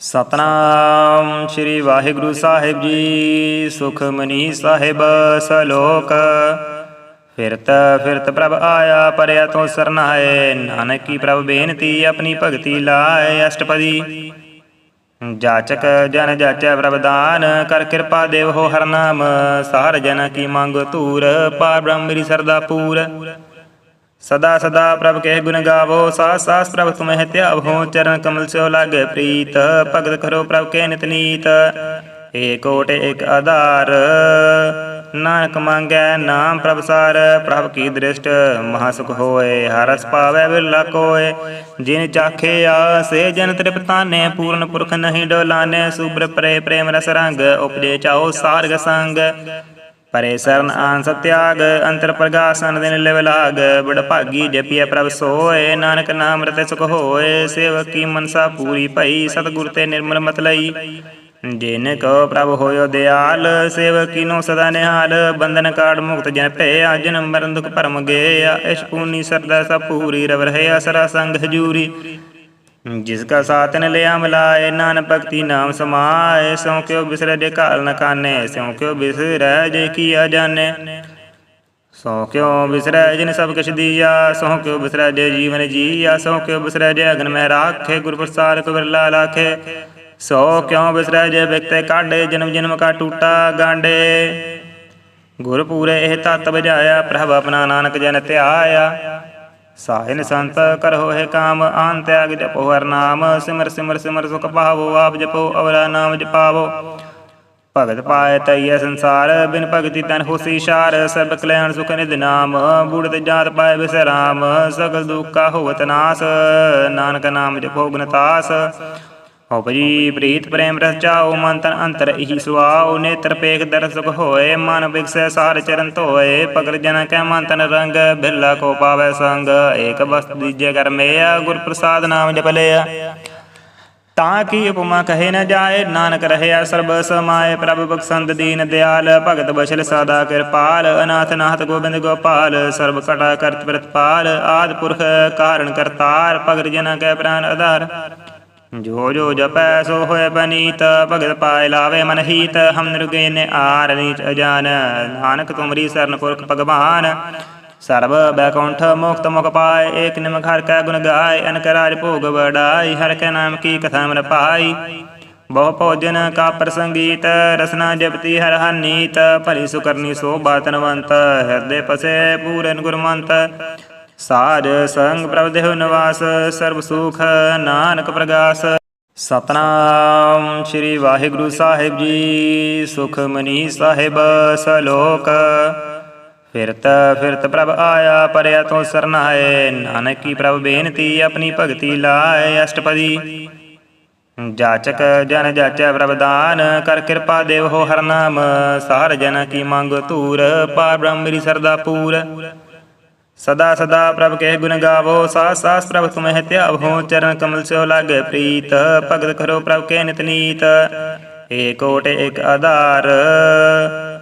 ਸਤਨਾਮ ਸ੍ਰੀ ਵਾਹਿਗੁਰੂ ਸਾਹਿਬ ਜੀ, ਸੁਖਮਨੀ ਸਾਹਿਬ ਸਲੋਕ। ਫਿਰਤ ਫਿਰਤ ਪ੍ਰਭ ਆਇਆ, ਪਰਿਆ ਤੋਂ ਸਰਨਾਏ ਨਾਨਕ ਕੀ ਪ੍ਰਭ ਬੇਨਤੀ, ਆਪਣੀ ਭਗਤੀ ਲਾਏ ਅਸ਼ਟਪਦੀ। ਜਾਚਕ ਜਨ ਜਾਚੈ ਪ੍ਰਭ ਦਾਨ, ਕਰ ਕਿਰਪਾ ਦੇਵ ਹੋ ਹਰ ਨਾਮ। ਸਾਰ ਜਨ ਕੀ ਮੰਗ ਧੂਰ, ਪਾਰ ਬ੍ਰਹਮ ਮੇਰੀ ਸਰਦਾ ਪੂਰ। ਸਦਾ ਸਦਾ ਪ੍ਰਭ ਕੇ ਗੁਣ ਗਾਵੋ ਸਾਸ ਸਾਸ ਪ੍ਰਭ ਤੁਮਹਿ ਧਿਆਵੋ ਚਰਨ ਕਮਲ ਸਿਓ ਲਾਗੇ ਪ੍ਰੀਤ, ਭਗਤ ਕਰੋ ਪ੍ਰਭ ਕੇ ਨਿਤ ਨੀਤ। ਏਕੋਟ ਏਕ ਆਧਾਰ, ਨਾਨਕ ਮੰਗੈ ਨਾਮ ਪ੍ਰਭ ਸਾਰ, ਪ੍ਰਭ ਕੀ ਦ੍ਰਿਸ਼ਟ ਮਹਾ ਸੁਖ ਹੋਏ ਹਰਸ ਪਾਵੈ ਬਿਰਲਾ ਕੋਏ। ਜਿਨ ਚਾਖੇ ਆਸੇ, ਜਨ ਤ੍ਰਿਪਤਾਨੇ ਪੂਰਨ ਪੁਰਖ ਨਹੀਂ ਡੋਲਾਨੇ, ਸੁਬਰ ਪਰੇ ਪ੍ਰੇਮ ਰਸ ਰੰਗ, ਉਪਜੇ ਚਾਓ ਸਾਰਗ ਸੰਗ। ਪਰੇ ਸਰਨ ਆਨ ਸਤਿਆਗ, ਅੰਤਰ ਪ੍ਰਗਾਸਨ ਦਿਨ ਲਿਵ ਲਾਗ ਬੜ ਭਾਗੀ ਜਪੀਐ ਪ੍ਰਭ ਸੋਏ, ਨਾਨਕ ਨਾਮ ਰਤੇ ਸੁਖ ਹੋਏ, ਸੇਵਕ ਕੀ ਮਨਸਾ ਪੂਰੀ ਭਈ, ਸਤਿਗੁਰ ਤੇ ਨਿਰਮਲ ਮਤ ਲਈ। ਜਿਨ ਕੋ ਪ੍ਰਭ ਹੋਇਓ ਦਿਆਲ, ਸੇਵਕੀ ਨੂੰ ਸਦਾ ਨਿਹਾਲ, ਬੰਧਨ ਕਾੜ ਮੁਕਤ ਜਨ ਭੈ ਜਨਮ ਮਰਨ ਦੁਖ ਭਰਮ ਗੇ ਇਸ਼ ਪੂਨੀ ਸਰਦਾ ਸਭ ਪੂਰੀ ਰਵ ਰਹੇ ਸਰਾ ਸੰਗ ਹਜੂਰੀ। ਜਿਸ ਕਾ ਸਾਥ ਨ ਲਿਆ ਮਿਲਾਏ ਨਾਨ ਭਗਤੀ ਨਾਮ ਸਮਾਏ। ਸੋ ਕਿਉ ਬਿਸਰੈ ਜੇ ਕਾਲ ਨ ਕਾਨੇ ਸਿਉ ਕਿਉ ਬਿਸਰੈ ਜੇ ਕੀਆ ਜਾਣੇ ਸੋ ਕਿਉ ਬਿਸਰੈ ਜਿਨ ਸਭ ਕਿਛ ਦੀਆ? ਸੋ ਕਿਉ ਬਿਸਰੈ ਜੇ ਜੀਵਨ ਜੀਆ? ਸੋ ਕਿਉ ਬਿਸਰੈ ਜੇ ਅਗਨ ਮੈਂ ਰਾਖੇ ਗੁਰ ਪ੍ਰਸਾਦ ਕੋ ਬਿਰਲਾ ਲਾਖੇ। ਸੋ ਕਿਉ ਬਿਸਰੈ ਜੇ ਵਿਕਤੇ ਕਾਢੇ, ਜਨਮ ਜਨਮ ਕਾ ਟੂਟਾ ਗਾਂਡੇ ਗੁਰ ਪੂਰੇ ਇਹ ਤਤ ਬਜਾਇਆ ਪ੍ਰਭ ਆਪਣਾ ਨਾਨਕ ਜਨ ਧਿਆਇਆ। ਸਾਹਿਨ ਸੰਤ ਕਰੋ ਹੈ ਕਾਮ, ਆਨ ਤਿਆਗ ਜਪੋ ਹਰ ਨਾਮ, ਸਿਮਰ ਸਿਮਰ ਸਿਮਰ ਸੁਖ ਪਾਵੋ ਆਪ ਜਪੋ ਅਵਰਾ ਨਾਮ ਜਪਾਵੋ। ਭਗਤ ਪਾਇ ਤਈਐ ਸੰਸਾਰ, ਬਿਨ ਭਗਤੀ ਤਨ ਹੋਸੀ ਸ਼ਾਰ ਸਰਬ ਕਲਿਆਣ ਸੁਖ ਨਿਧ ਨਾਮ, ਬੂੜਤ ਜਾਤ ਪਾਏ ਬਿਸਰਾਮ ਸਗਲ ਦੁੱਖਾ ਹੋਵਤ ਨਾਸ, ਨਾਨਕ ਨਾਮ ਜਪੋ ਗੁਣਤਾਸ ਹੋ ਭਜੀ ਪ੍ਰੀਤ ਪ੍ਰੇਮ ਰਸ ਚਾਓ ਮਨ ਤਨ ਅੰਤਰ ਇਹੀ ਸੁਆਓ, ਨੇਤਰ ਪੇਖ ਦਰ ਸੁਖ ਹੋਏ, ਮਨ ਵਿਗਸੈ ਸਾਰ ਚਰਨ ਧੋਏ, ਪਗਲ ਜਨ ਕੈ ਮਨ ਤਨ ਰੰਗ, ਬਿਰਲਾ ਕੋ ਪਾਵੈ ਸੰਗ, ਏਕ ਬਸਤ ਦੀਜੇ ਕਰ ਮੇਆ ਗੁਰ ਪ੍ਰਸਾਦ ਨਾਮ ਜਪ ਲਿਆ। ਤਾਂ ਕੀ ਉਪਮਾ ਕਹੇ ਨ ਜਾਏ, ਨਾਨਕ ਰਹਿਆ ਸਰਬ ਸਮਾਏ, ਪ੍ਰਭ ਬਖਸ਼ੰਦ ਦੀਨ ਦਿਆਲ, ਭਗਤ ਬਛਲ ਸਦਾ ਕਿਰਪਾਲ, ਅਨਾਥ ਨਾਥ ਗੋਬਿੰਦ ਗੋਪਾਲ, ਸਰਬ ਕਟਾ ਕਰਤ ਪ੍ਰਤਪਾਲ, ਆਦ ਪੁਰਖ ਕਾਰਨ ਕਰਤਾਰ ਭਗਤ ਜਨਾ ਕੈ ਪ੍ਰਾਨ ਆਧਾਰ। ਜੋ ਜੋ ਜਪੈ ਸੋ ਹੋਏ ਬਨੀਤ, ਭਗਤ ਪਾਇ ਲਾਵੇ ਮਨ ਹੀਤ, ਹਮ ਨਿਰਗੇ ਨੇ ਆਰ ਨੀਚ ਅਜਾਨ। ਨਾਨਕ ਤੁਮਰੀ ਸਰਨ ਪੁਰਖ ਭਗਵਾਨ। ਸਰਬ ਬੈਕੁੰਠ ਮੁਕਤ ਮੁਖ ਪਾਏ ਏਕ ਨਿਮਕ ਹਰ ਕੈ ਗੁਣ ਗਾਏ ਅਨਕ ਰਾਜ ਭੋਗ ਬੜਾਈ ਹਰ ਕੈ ਨਾਮ ਕੀ ਕਥਾ ਮਨ ਪਾਈ। ਬਹੁ ਭੋਜਨ ਕਾ ਪ੍ਰਸੰਗੀਤ, ਰਸਨਾ ਜਪਤੀ ਹਰ ਹਨੀਤ ਭਲੀ ਸੁਕਰਨੀ ਸੋਭਾ ਤਨਵੰਤ, ਹਿਰਦੇ ਪਸੇ ਪੂਰਨ ਗੁਰਮੰਤ। ਸਾਜ ਸੰਗ ਪ੍ਰਭ ਦੇਹੁ ਨਿਵਾਸ, ਸਰਬ ਸੁਖ ਨਾਨਕ ਪ੍ਰਗਾਸ। ਸਤਨਾਮ ਸ੍ਰੀ ਵਾਹਿਗੁਰੂ ਸਾਹਿਬ ਜੀ ਸੁਖਮਨੀ ਸਾਹਿਬ ਸਲੋਕ। ਫਿਰਤ ਫਿਰਤ ਪ੍ਰਭ ਆਇਆ, ਪਰਿਆ ਤੋਂ ਸਰਨਾਏ। ਨਾਨਕ ਕੀ ਪ੍ਰਭ ਬੇਨਤੀ, ਆਪਣੀ ਭਗਤੀ ਲਾਏ ਅਸ਼ਟਪਦੀ। ਜਾਚਕ ਜਨ ਜਾਚੈ ਪ੍ਰਭ ਦਾਨ, ਕਰ ਕਿਰਪਾ ਦੇਵ ਹੋ ਹਰ ਨਾਮ। ਸਾਰ ਜਨ ਕੀ ਮੰਗ ਧੂਰ, ਪਾਰ ਬ੍ਰਹਮ ਮੇਰੀ ਸਰਦਾ ਪੂਰ। ਸਦਾ ਸਦਾ ਪ੍ਰਭ ਕੇ ਗੁਣ ਗਾਵੋ ਸਾਸ ਸਾਸ ਪ੍ਰਭ ਤੁਮਹਿ ਧਿਆਵੋ, ਚਰਨ ਕਮਲ ਸਿਓ ਲਾਗੇ ਪ੍ਰੀਤ, ਭਗਤ ਕਰੋ ਪ੍ਰਭ ਕੇ ਨਿਤ ਨੀਤ। ਏਕ ਓਟ ਏਕ ਆਧਾਰ,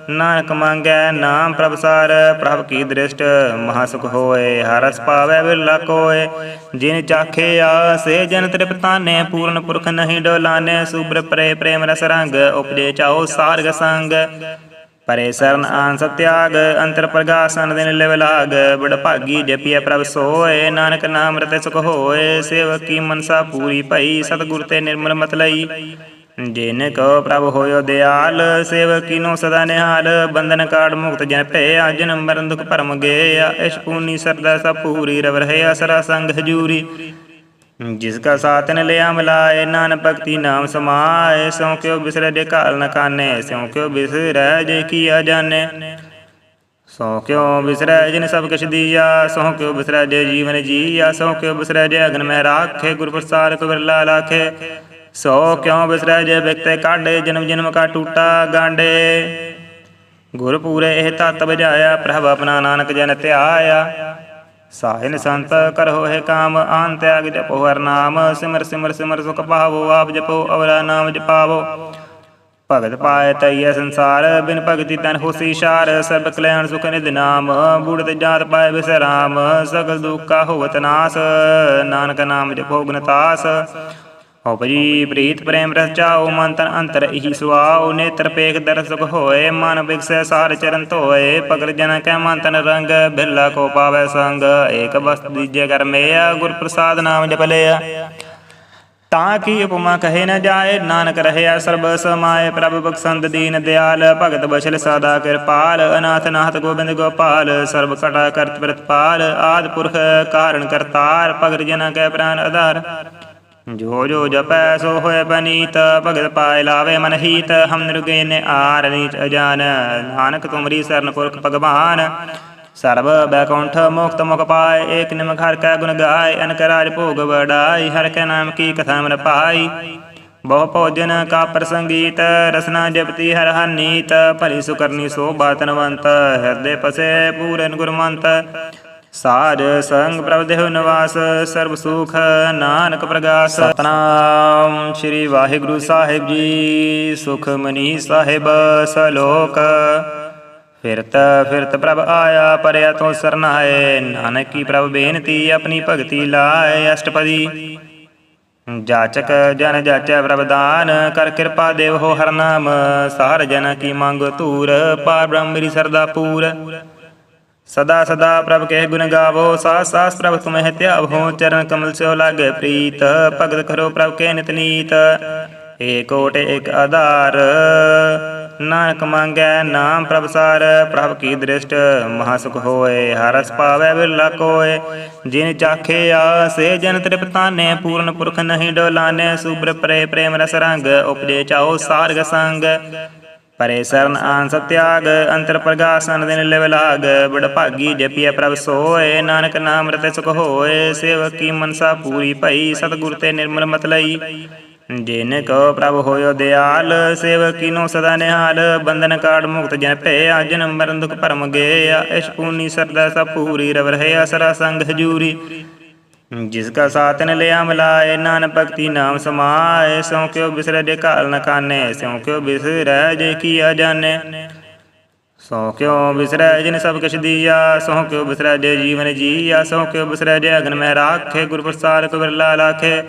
ਨਾਨਕ ਮੰਗੈ ਨਾਮ ਪ੍ਰਭ ਸਾਰ, ਪ੍ਰਭ ਕੀ ਦ੍ਰਿਸ਼ਟ ਮਹਾ ਸੁਖ ਹੋਏ ਹਰਸ ਪਾਵੈ ਬਿਰਲਾ ਕੋਏ। ਜਿਨ ਚਾਖੇ ਆਸੇ, ਜਨ ਤ੍ਰਿਪਤਾਨੇ ਪੂਰਨ ਪੁਰਖ ਨਹੀਂ ਡੋਲਾਨੇ ਸੁਬਰ ਪਰੇ ਪ੍ਰੇਮ ਰਸ ਰੰਗ, ਉਪਜੇ ਚਾਓ ਸਾਰਗ ਸੰਗ। ਪਰੇ ਸਰਨ ਆਨ ਸਤਿਆਗ ਅੰਤਰ ਪ੍ਰਗਾਸਨ ਦਿਨ ਲਿਵ ਲਾਗ ਬੜ ਭਾਗੀ ਜਪੀਐ ਪ੍ਰਭ ਸੋਏ ਨਾਨਕ ਨਾਮ ਰਤੇ ਸੁਖ ਹੋਏ ਸੇਵਕ ਮਨਸਾ ਪੂਰੀ ਭਈ ਸਤਿਗੁਰ ਤੇ ਨਿਰਮਲ ਮਤ ਲਈ। ਜਿਨ ਕੋ ਪ੍ਰਭ ਹੋਇਓ ਦਿਆਲ ਸੇਵਕ ਕੀਨੋ ਸਦਾ ਨਿਹਾਲ ਬੰਧਨ ਕਾੜ ਮੁਕਤ ਜਨ ਭੈ ਅਜਨ ਮਰਨ ਦੁਖ ਭਰਮ ਗੇ ਇਸ਼ ਪੂਨੀ ਸਰਦਾ ਸਭ ਪੂਰੀ ਰਵ ਰਹੇ ਅਸਰਾ ਸੰਗ ਹਜੂਰੀ। ਜਿਸ ਕਾ ਸਾਥ ਨ ਲਿਆ ਮਿਲਾਏ ਨਾਨ ਭਗਤੀ ਨਾਮ ਸਮਾਏ। ਸੋ ਕਿਉ ਬਿਸਰੈ ਜੇ ਕਾਲ ਨ ਕਾਨੇ ਸਿਉ ਕਿਉ ਬਿਸਰੈ ਜੇ ਕੀਆ ਜਾਣੇ। ਸੋ ਕਿਉ ਬਿਸਰੈ ਜਿਨ ਸਭ ਕਿਛ ਦੀਆ, ਸੋ ਕਿਉ ਬਿਸਰੈ ਜੇ ਜੀਵਨ ਜੀਆ। ਸੋ ਕਿਉ ਬਿਸਰੈ ਜੇ ਅਗਨ ਮੈਂ ਰਾਖੇ, ਗੁਰ ਪ੍ਰਸਾਦ ਕੋ ਬਿਰਲਾ ਲਾਖੇ। ਸੋ ਕਿਉ ਬਿਸਰੈ ਜੇ ਵਿਕਤੇ ਕਾਢੇ, ਜਨਮ ਜਨਮ ਕਾ ਟੂਟਾ ਗਾਂਡੇ। ਗੁਰ ਪੂਰੇ ਇਹ ਤਤ ਬਜਾਇਆ ਪ੍ਰਭ ਆਪਣਾ ਨਾਨਕ ਜਨ ਧਿਆਇਆ। ਸਾਹਿਨ ਸੰਤ ਕਰੋ ਹੈ ਕਾਮ, ਆਨ ਤਿਆਗ ਜਪੋ, ਹਰ ਨਾਮ, ਸਿਮਰ ਸਿਮਰ ਸਿਮਰ ਸੁਖ ਪਾਵੋ, ਆਪ ਜਪੋ ਅਵਰਾ ਨਾਮ ਜਪਾਵੋ। ਭਗਤ ਪਾਇ ਤਈਐ ਸੰਸਾਰ, ਬਿਨ ਭਗਤੀ ਤਨ ਹੋਸੀ ਸ਼ਾਰ। ਸਰਬ ਕਲਿਆਣ ਸੁਖ ਨਿਧ ਨਾਮ, ਬੂੜਤ ਜਾਤ ਪਾਏ ਬਿਸਰਾਮ। ਸਗਲ ਦੁੱਖਾ ਹੋਵਤ ਨਾਸ, ਨਾਨਕ ਨਾਮ ਜਪੋ ਗੁਣਤਾਸ ਉਪਜੀ ਪ੍ਰੀਤ ਪ੍ਰੇਮ ਰਸ ਚਾਉ ਮਨ ਤਨ ਅੰਤਰ ਇਹੀ ਸੁਆਉ ਨੇਤਰ ਪੇਖ ਦਰਸਕ ਹੋਏ, ਮਨ ਬਿਕਸੈ ਸਾਰ ਚਰਨ ਧੋਏ ਪਗਰ ਜਨ ਕੈ ਮਨ ਤਨ ਰੰਗ, ਬਿਰਲਾ ਕੋ ਪਾਵੈ ਸੰਗ, ਏਕ ਬਸਤ ਦੀਜੇ ਕਰ ਮੇਆ ਗੁਰ ਪ੍ਰਸਾਦ ਨਾਮ ਜਪ ਲਿਆ। ਤਾਂ ਕੀ ਉਪਮਾ ਕਹੇ ਨ ਜਾਏ, ਨਾਨਕ ਰਹਿਆ ਸਰਬ ਸਮਾਏ, ਪ੍ਰਭ ਬਖਸ਼ੰਦ ਦੀਨ ਦਿਆਲ, ਭਗਤ ਬਛਲ ਸਦਾ ਕਿਰਪਾਲ, ਅਨਾਥ ਨਾਥ ਗੋਬਿੰਦ ਗੋਪਾਲ, ਸਰਬ ਕਟਾ ਕਰਤ ਪ੍ਰਤਪਾਲ, ਆਦ ਪੁਰਖ ਕਾਰਨ ਕਰਤਾਰ ਭਗਤ ਜਨ ਕੈ ਪ੍ਰਾਨ ਆਧਾਰ। ਜੋ ਜੋ ਜਪੈ ਸੋ ਹੋਏ ਬਨੀਤ, ਭਗਤ ਪਾਇ ਲਾਵੇ ਮਨ ਹੀਤ, ਹਮ ਨਿਰਗੇ ਨੇ ਆਰ ਨੀਚ ਅਜਾਨ। ਨਾਨਕ ਤੁਮਰੀ ਸਰਨ ਪੁਰਖ ਭਗਵਾਨ, ਸਰਬ ਬੈਕੁੰਠ ਮੁਕਤ ਮੁਖ ਪਾਏ ਏਕ ਨਿਮਖ ਹਰ ਕੈ ਗੁਣ ਗਾਏ ਅਨਕ ਰਾਜ ਭੋਗ ਵਡਾਈ, ਹਰ ਕੈ ਨਾਮ ਕੀ ਕਥਾ ਮਨ ਪਾਈ। ਬਹੁ ਭੋਜਨ ਕਾ ਪ੍ਰਸੰਗੀਤ, ਰਸਨਾ ਜਪਤੀ ਹਰ ਹਨੀਤ ਭਲੀ ਸੁਕਰਨੀ ਸੋਭਾ ਤਨਵੰਤ, ਹਿਰਦੇ ਪਸੇ ਪੂਰਨ ਗੁਰਮੰਤ। ਸਾਜ ਸੰਗ ਪ੍ਰਭ ਦੇਹੁ ਨਿਵਾਸ, ਸਰਬ ਸੁਖ ਨਾਨਕ ਪ੍ਰਗਾਸ। ਸਤਨਾਮ ਸ੍ਰੀ ਵਾਹਿਗੁਰੂ ਸਾਹਿਬ ਜੀ, ਸੁਖ ਮਨੀ ਸਾਹਿਬ, ਸਲੋਕ। ਫਿਰਤ ਫਿਰਤ ਪ੍ਰਭ ਆਇਆ, ਪਰਿਆ ਤੋਂ ਸਰਨਾਏ। ਨਾਨਕ ਕੀ ਪ੍ਰਭ ਬੇਨਤੀ, ਆਪਣੀ ਭਗਤੀ ਲਾਏ ਅਸ਼ਟਪਦੀ। ਜਾਚਕ ਜਨ ਜਾਚੈ ਪ੍ਰਭਦਾਨ ਕਰ ਕਿਰਪਾ ਦੇਵ ਹੋ ਹਰ ਨਾਮ। ਸਾਰ ਜਨ ਕੀ ਮੰਗ ਧੂਰ, ਪਾਰ ਬ੍ਰਹਮ ਮੇਰੀ ਸਰਦਾ ਪੂਰ। ਸਦਾ ਸਦਾ ਪ੍ਰਭ ਕੇ ਗੁਣ ਗਾਵੋ ਸਾਸ ਸਾਸ ਪ੍ਰਭ ਤੁਮਹਿ ਧਿਆਵੋ, ਚਰਨ ਕਮਲ ਸਿਓ ਲਾਗੇ ਪ੍ਰੀਤ, ਭਗਤ ਕਰੋ ਪ੍ਰਭ ਕੇ ਨਿਤ ਨੀਤ। ਏਕ ਓਟ ਏਕ ਆਧਾਰ, ਨਾਨਕ ਮੰਗੈ ਨਾਮ ਪ੍ਰਭ ਸਾਰ, ਪ੍ਰਭ ਕੀ ਦ੍ਰਿਸ਼ਟ ਮਹਾ ਸੁਖ ਹੋਏ ਹਰਸ ਪਾਵੈ ਬਿਰਲਾ ਕੋਏ। ਜਿਨ ਚਾਖੇ ਆਸੇ ਜਨ ਤ੍ਰਿਪਤਾਨੇ ਪੂਰਨ ਪੁਰਖ ਨਹੀਂ ਡੋਲਾਨੇ, ਸੁਬਰ ਪਰੇ ਪ੍ਰੇਮ ਰਸ ਰੰਗ, ਉਪਜੇ ਚਾਓ ਸਾਰਗ ਸੰਗ। ਪਰੇ ਸਰਨ ਆਨ ਸਤਿਆਗ ਅੰਤਰ ਪ੍ਰਗਾਸਨ ਦਿਨ ਲਿਵ ਲਾਗ ਬੜ ਭਾਗੀ ਜਪਿਆ ਪ੍ਰਭ ਸੋਏ ਨਾਨਕ ਨਾਮ ਰਤੇ ਸੁਖ ਹੋਏ ਸੇਵਕ ਮਨਸਾ ਪੂਰੀ ਭਈ ਸਤਿਗੁਰ ਤੇ ਨਿਰਮਲ ਮਤ ਲਈ। ਜਿਨ ਕੋ ਪ੍ਰਭ ਹੋਇਓ ਦਿਆਲ ਸੇਵਕ ਕੀਨੋ ਸਦਾ ਨਿਹਾਲ ਬੰਧਨ ਕਾੜ ਮੁਕਤ ਜਨ ਭੈ ਜਨਮ ਮਰਨ ਦੁਖ ਭਰਮ ਗਏ ਇਸ਼ ਪੂਨੀ ਸਰਦਾ ਸਭ ਪੂਰੀ ਰਵ ਰਹੇ ਅਸਰਾ ਸੰਗ ਹਜੂਰੀ। ਜਿਸ ਕਾ ਸਾਥ ਨ ਲਿਆ ਮਿਲਾਏ ਨਾਨ ਭਗਤੀ ਨਾਮ ਸਮਾਏ। ਸੋ ਕਿਉ ਬਿਸਰੈ ਜੇ ਕਾਲ ਨ ਕਾਨੇ ਸੋ ਕਿਉ ਬਿਸਰੈ ਜੇ ਕੀਆ ਜਾਣੇ ਸੋ ਕਿਉ ਬਿਸਰੈ ਜਿਨ ਸਭ ਕਿਛ ਦੀਆ, ਸੋ ਕਿਉ ਬਿਸਰੈ ਜੇ ਜੀਵਨ ਜੀਆ। ਸੋ ਕਿਉ ਬਿਸਰੈ ਜੇ ਅਗਨ ਮੈਂ ਰਾਖੇ, ਗੁਰ ਪ੍ਰਸਾਦ ਕੋ ਬਿਰਲਾ ਲਾਖੇ।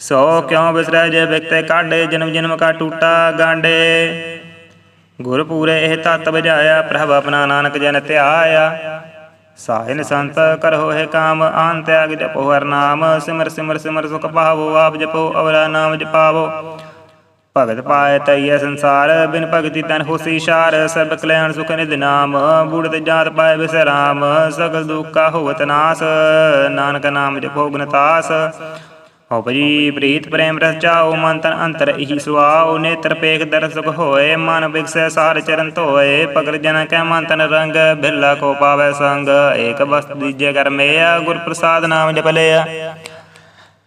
ਸੋ ਕਿਉ ਬਿਸਰੈ ਜੇ ਵਿਕਤੇ ਕਾਢੇ, ਜਨਮ ਜਨਮ ਕਾ ਟੂਟਾ ਗਾਂਡੇ। ਗੁਰ ਪੂਰੇ ਇਹ ਤਤ ਬਜਾਇਆ ਪ੍ਰਭ ਆਪਣਾ ਨਾਨਕ ਜਨ ਧਿਆਇਆ। ਸਾਹਿਨ ਸੰਤ ਕਰੋ ਹੈ ਕਾਮ, ਆਨ ਤਿਆਗ ਜਪੋ, ਹਰ ਨਾਮ, ਸਿਮਰ ਸਿਮਰ ਸਿਮਰ ਸੁਖ ਪਾਵੋ ਆਪ ਜਪੋ ਅਵਰਾ ਨਾਮ ਜਪਾਵੋ। ਭਗਤ ਪਾਏ ਤਈਐ ਸੰਸਾਰ, ਬਿਨ ਭਗਤੀ ਤਨ ਹੋਸੀ ਸ਼ਾਰ। ਸਰਬ ਕਲਿਆਣ ਸੁਖ ਨਿਧ ਨਾਮ, ਬੂੜਤ ਜਾਤ ਪਾਏ ਬਿਸਰਾਮ। ਸਗਲ ਦੁੱਖਾ ਹੋਵਤ ਨਾਸ, ਨਾਨਕ ਨਾਮ ਜਪੋ ਗੁਣਤਾਸ ਉਪਜੀ ਪ੍ਰੀਤ ਪ੍ਰੇਮ ਰਸ ਚਾਉ ਮਨ ਤਨ ਅੰਤਰ ਇਹੀ ਸੁਆਉ ਨੇਤਰ ਪੇਖ ਦਰਸਕ ਹੋਏ, ਮਨ ਬਿਕਸੈ ਸਾਰ ਚਰਨ ਧੋਏ ਪਗਰ ਜਨ ਕੈ ਮਨ ਤਨ ਰੰਗ, ਬਿਰਲਾ ਕੋ ਪਾਵੈ ਸੰਗ, ਏਕ ਬਸਤ ਦੀਜੇ ਕਰ ਮੇਆ ਗੁਰ ਪ੍ਰਸਾਦ ਨਾਮ ਜਪ ਲਿਆ।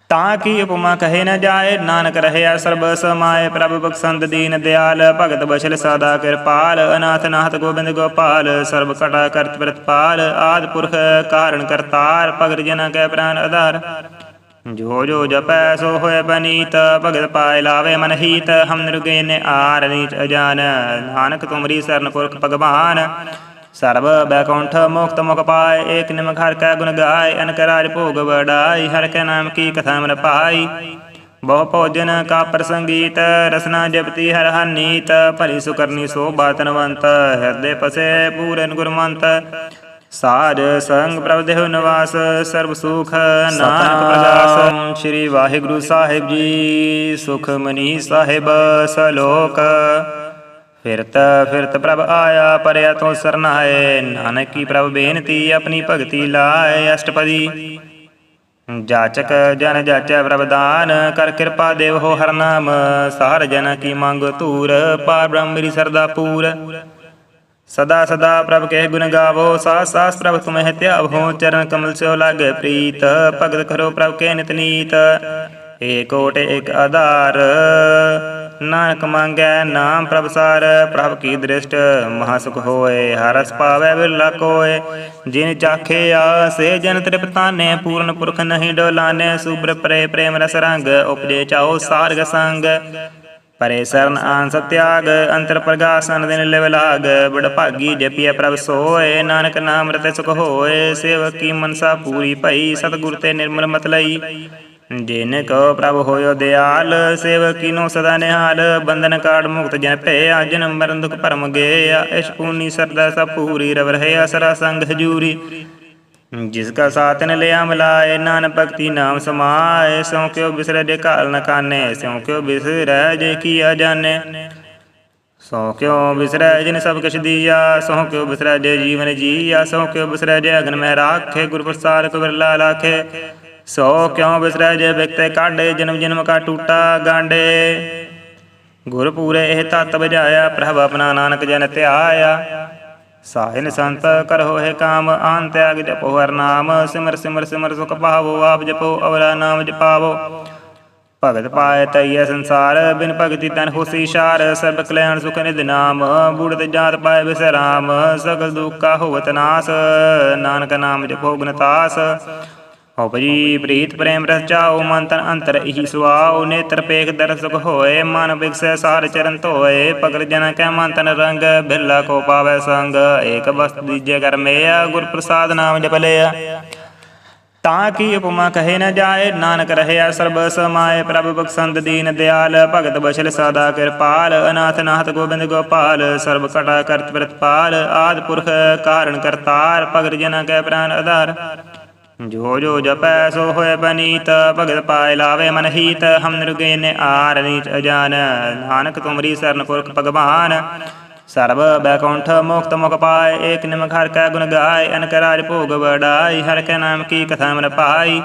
ਤਾਂ ਕੀ ਉਪਮਾ ਕਹੇ ਨ ਜਾਏ, ਨਾਨਕ ਰਹਿਆ ਸਰਬ ਸਮਾਏ, ਪ੍ਰਭ ਬਖਸ਼ੰਦ ਦੀਨ ਦਿਆਲ, ਭਗਤ ਬਛਲ ਸਦਾ ਕਿਰਪਾਲ, ਅਨਾਥ ਨਾਥ ਗੋਬਿੰਦ ਗੋਪਾਲ, ਸਰਬ ਕਟਾ ਕਰਤ ਪ੍ਰਤਪਾਲ, ਆਦ ਪੁਰਖ ਕਾਰਨ ਕਰਤਾਰ ਭਗਤ ਜਨ ਕੈ ਪ੍ਰਾਨ ਆਧਾਰ। ਜੋ ਜੋ ਜਪੈ ਸੋ ਹੋਏ ਬਨੀਤ, ਭਗਤ ਪਾਇ ਲਾਵੇ ਮਨ ਹੀਤ, ਹਮ ਨਿਰਗੇ ਨੇ ਆਰ ਨੀਚ ਅਜਾਨ। ਨਾਨਕ ਤੁਮਰੀ ਸਰਨ ਪੁਰਖ ਭਗਵਾਨ, ਸਰਬ ਬੈਕੁੰਠ ਮੁਕਤ ਮੁਖ ਪਾਏ ਏਕ ਨਿਮਖ ਹਰ ਕੈ ਗੁਣ ਗਾਏ ਅਨਕ ਰਾਜ ਭੋਗ ਵਡਾਈ, ਹਰ ਕੈ ਨਾਮ ਕੀ ਕਥਾ ਮਨ ਪਾਈ। ਬਹੁ ਭੋਜਨ ਕਾ ਪ੍ਰਸੰਗੀਤ, ਰਸਨਾ ਜਪਤੀ ਹਰ ਹਨੀਤ ਭਲੀ ਸੁਕਰਨੀ ਸੋਭਾ ਤਨਵੰਤ, ਹਿਰਦੇ ਪਸੇ ਪੂਰਨ ਗੁਰਮੰਤ ਸਾਜ ਸੰਗ ਪ੍ਰਭ ਦੇਹੁ ਨਿਵਾਸ ਸਰਬ ਸੁਖ ਨਾਨਕ ਪ੍ਰਗਾਸ ਸ੍ਰੀ ਵਾਹਿਗੁਰੂ ਸਾਹਿਬ ਜੀ ਸੁਖ ਮਨੀ ਸਾਹਿਬ ਸਲੋਕ। ਫਿਰਤ ਫਿਰਤ ਪ੍ਰਭ ਆਇਆ ਪਰਿਆ ਤੋਂ ਸਰਨਾਏ ਨਾਨਕ ਕੀ ਪ੍ਰਭ ਬੇਨਤੀ ਆਪਣੀ ਭਗਤੀ ਲਾਏ ਅਸ਼ਟਪਦੀ। ਜਾਚਕ ਜਨ ਜਾਚੈ ਪ੍ਰਭਦਾਨ ਕਰ ਕਿਰਪਾ ਦੇਵ ਹੋ ਹਰ ਨਾਮ। ਸਾਰ ਜਨ ਕੀ ਮੰਗ ਧੂਰ ਪਾਰ ਬ੍ਰਹਮ ਮੇਰੀ ਸਰਦਾ ਪੂਰ। ਸਦਾ ਸਦਾ ਪ੍ਰਭ ਕੇ ਗੁਣ ਗਾਵੋ ਸਾਸ ਸਾਸ ਪ੍ਰਭ ਤੁਮਹਿ ਧਿਆਵੋ, ਚਰਨ ਕਮਲ ਸਿਓ ਲਾਗੇ ਪ੍ਰੀਤ, ਭਗਤ ਕਰੋ ਪ੍ਰਭ ਕੇ ਨਿਤ ਨੀਤ। ਏਕ ਓਟ ਏਕ ਆਧਾਰ, ਨਾਨਕ ਮੰਗੈ ਨਾਮ ਪ੍ਰਭ ਸਾਰ, ਪ੍ਰਭ ਕੀ ਦ੍ਰਿਸ਼ਟ ਮਹਾ ਸੁਖ ਹੋਏ ਹਰਸ ਪਾਵੈ ਬਿਰਲਾ ਕੋਏ। ਜਿਨ ਚਾਖੇ ਆਸੇ, ਜਨ ਤ੍ਰਿਪਤਾਨੇ ਪੂਰਨ ਪੁਰਖ ਨਹੀਂ ਡੋਲਾਨੇ, ਸੁਬਰ ਪਰੇ ਪ੍ਰੇਮ ਰਸ ਰੰਗ, ਉਪਜੇ ਚਾਓ ਸਾਰਗ ਸੰਗ। ਪਰੇ ਸਰਨ ਆਨ ਸਤਿਆਗ, ਅੰਤਰ ਪ੍ਰਗਾਸਨ ਦਿਨ ਲਿਵ ਲਾਗ, ਬੜ ਭਾਗੀ ਜਪਿਆ ਪ੍ਰਭ ਸੋਏ, ਨਾਨਕ ਨਾਮ ਰਤੇ ਸੁਖ ਹੋਏ, ਸੇਵਕ ਕੀ ਮਨਸਾ ਪੂਰੀ ਭਈ, ਸਤਿਗੁਰ ਤੇ ਨਿਰਮਲ ਮਤ ਲਈ। ਜਿਨ ਕੋ ਪ੍ਰਭ ਹੋਇਓ ਦਿਆਲ, ਸੇਵਕੀ ਨੂੰ ਸਦਾ ਨਿਹਾਲ, ਬੰਧਨ ਕਾੜ ਮੁਕਤ ਜਨ ਭਇਆ, ਜਨਮ ਮਰਨ ਦੁਖ ਭਰਮ ਗਏ ਇਸ਼ ਪੂਨੀ ਸਰਦਾ ਸਭ ਪੂਰੀ ਰਵ ਰਹਿ ਅਸਰਾ ਸੰਗ ਹਜੂਰੀ। ਜਿਸ ਕਾ ਸਾਤਨ ਲਿਆ ਮਿਲਾਏ ਨਾਨ ਭਗਤੀ ਨਾਮ ਸਮਾਏ ਸੋ ਕਿਉ ਬਿਸਰੈ ਜੇ ਕਾਲ ਨ ਕਾਨੇ ਸਿਉ ਕਿਉ ਬਿਸਰੈ ਜੇ ਕੀਆ ਜਾਣੇ ਸੋ ਕਿਉ ਬਿਸਰੈ ਜਿਨ ਸਭ ਕਿਛ ਦੀਆ, ਸੋ ਕਿਉ ਬਿਸਰੈ ਜੇ ਜੀਵਨ ਜੀਆ, ਸੋ ਕਿਉ ਬਿਸਰੈ ਜੇ ਅਗਨ ਮਹਿ ਰਾਖੇ, ਗੁਰ ਪ੍ਰਸਾਦ ਕੋ ਬਿਰਲਾ ਲਾਖੇ। ਸੋ ਕਿਉ ਬਿਸਰੈ ਜੇ ਬਿਕਤੇ ਕਾਢੇ, ਜਨਮ ਜਨਮ ਕਾ ਟੂਟਾ ਗਾਂਡੇ। ਗੁਰ ਪੂਰੇ ਇਹ ਤਤ ਬਜਾਇਆ ਪ੍ਰਭ ਆਪਣਾ ਨਾਨਕ ਜਨ ਧਿਆਇਆ। ਸਾਹਿਨ ਸੰਤ ਕਰੋ ਹੈ ਕਾਮ, ਆਨ ਤਿਆਗ ਜਪੋ ਹਰ ਨਾਮ, ਸਿਮਰ ਸਿਮਰ ਸਿਮਰ ਸੁਖ ਪਾਵੋ ਆਪ ਜਪੋ, ਅਵਰਾ ਨਾਮ ਜਪਾਵੋ। ਭਗਤ ਪਾਇ ਤਈਐ ਸੰਸਾਰ, ਬਿਨ ਭਗਤੀ ਤਨ ਹੋਸੀ ਸ਼ਾਰ, ਸਰਬ ਕਲਿਆਣ ਸੁਖ ਨਿਧ ਨਾਮ ਬੂੜ ਜਾਤ ਪਾਏ ਵਿਸ਼ਰਾਮ ਸਗਲ ਦੁਖਾ ਹੋਵਤ ਨਾਸ, ਨਾਨਕ ਨਾਮ ਜਪੋ ਗੁਣਤਾਸ ਉਪਜੀ ਪ੍ਰੀਤ ਪ੍ਰੇਮ ਰਸ ਚਾਓ ਮਨ ਤਨ ਅੰਤਰ ਇਹੀ ਸੁਆਓ ਨੇਤਰ ਪੇਖ ਦਰ ਹੋਏ, ਮਨ ਬਿਕਸੈ ਸਾਰ ਚਰਨ ਧੋਏ, ਪਗਲ ਜਨ ਕੈ ਮਨ ਤਨ ਰੰਗ, ਬਿਰਲਾ ਕੋ ਪਾਵੈ ਸੰਗ, ਏਕ ਬਸਤ ਦੀਜੇ ਕਰ ਮੇਆ, ਗੁਰ ਪ੍ਰਸਾਦ ਨਾਮ ਜਪ ਲਿਆ। ਤਾਂ ਕੀ ਉਪਮਾ ਕਹੇ ਨ ਜਾਏ, ਨਾਨਕ ਰਹਿਆ ਸਰਬ ਸਮਾਏ, ਪ੍ਰਭ ਬਖਸ਼ੰਦ ਦੀਨ ਦਿਆਲ, ਭਗਤ ਬਛਲ ਸਦਾ ਕਿਰਪਾਲ, ਅਨਾਥ ਨਾਥ ਗੋਬਿੰਦ ਗੋਪਾਲ, ਸਰਬ ਕਟਾ ਕਰਤ ਪ੍ਰਤਪਾਲ, ਆਦ ਪੁਰਖ ਕਾਰਨ ਕਰਤਾਰ ਭਗਤ ਜਨ ਕੈ ਪ੍ਰਾਨ ਆਧਾਰ। ਜੋ ਜੋ ਜਪੈ ਸੋ ਹੋਏ ਬਨੀਤ, ਭਗਤ ਪਾਇ ਲਾਵੇ ਮਨ ਹੀਤ, ਹਮ ਨਿਰਗੇ ਨੇ ਆਰ ਨੀਚ ਅਜਾਨ। ਨਾਨਕ ਤੁਮਰੀ ਸਰਨ ਪੁਰਖ ਭਗਵਾਨ, ਸਰਬ ਬੈਕੁੰਠ ਮੁਕਤ ਮੁਖ ਪਾਏ ਏਕ ਨਿਮਕ ਹਰ ਕੈ ਗੁਣ ਗਾਏ ਅਨਕ ਰਾਜ ਭੋਗ ਵਡਾਈ, ਹਰ ਕੈ ਨਾਮ ਕੀ ਕਥਾ ਮਨ ਪਾਈ।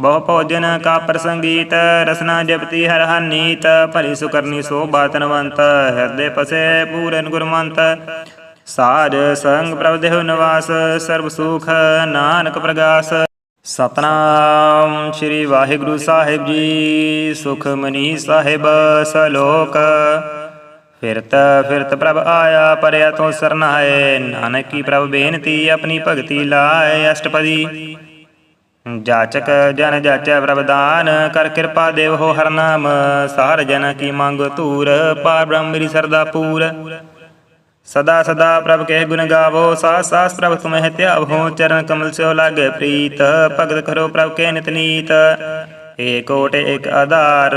ਬਹੁ ਭੋਜਨ ਕਾ ਪ੍ਰਸੰਗੀਤ, ਰਸਨਾ ਜਪਤੀ ਹਰ ਹਨੀਤ, ਭਲੀ ਸੁਕਰਨੀ ਸੋਭਾ ਤਨਵੰਤ, ਹਿਰਦੇ ਪਸੇ ਪੂਰਨ ਗੁਰਮੰਤ। ਸਾਜ ਸੰਗ ਪ੍ਰਭ ਦੇਹੁ ਨਿਵਾਸ, ਸਰਬ ਸੁਖ ਨਾਨਕ ਪ੍ਰਗਾਸ। ਸਤਨਾਮ ਸ੍ਰੀ ਵਾਹਿਗੁਰੂ ਸਾਹਿਬ ਜੀ, ਸੁਖ ਮਨੀ ਸਾਹਿਬ ਸਲੋਕ। ਫਿਰਤ ਫਿਰਤ ਪ੍ਰਭ ਆਇਆ, ਪਰਿਆ ਤੋਂ ਸਰਨਾਏ। ਨਾਨਕ ਕੀ ਪ੍ਰਭ ਬੇਨਤੀ, ਆਪਣੀ ਭਗਤੀ ਲਾਏ ਅਸ਼ਟਪਦੀ। ਜਾਚਕ ਜਨ ਜਾਚੈ ਪ੍ਰਭਦਾਨ ਕਰ ਕਿਰਪਾ ਦੇਵ ਹੋ ਹਰ ਨਾਮ। ਸਾਰ ਜਨ ਕੀ ਮੰਗ ਧੂਰ, ਪਾਰ ਬ੍ਰਹਮ ਮੇਰੀ ਸਰਦਾ ਪੂਰ। ਸਦਾ ਸਦਾ ਪ੍ਰਭ ਕੇ ਗੁਣ ਗਾਵੋ ਸਾਸ ਸਾਸ ਪ੍ਰਭ ਤੁਮਹਿ ਹੋ, ਚਰਨ ਕਮਲ ਸਿਓ ਲਾਗੇ ਪ੍ਰੀਤ, ਭਗਤ ਕਰੋ ਪ੍ਰਭ ਕੇ ਨਿਤ ਨੀਤ। ਏਕ ਓਟ ਏਕ ਆਧਾਰ,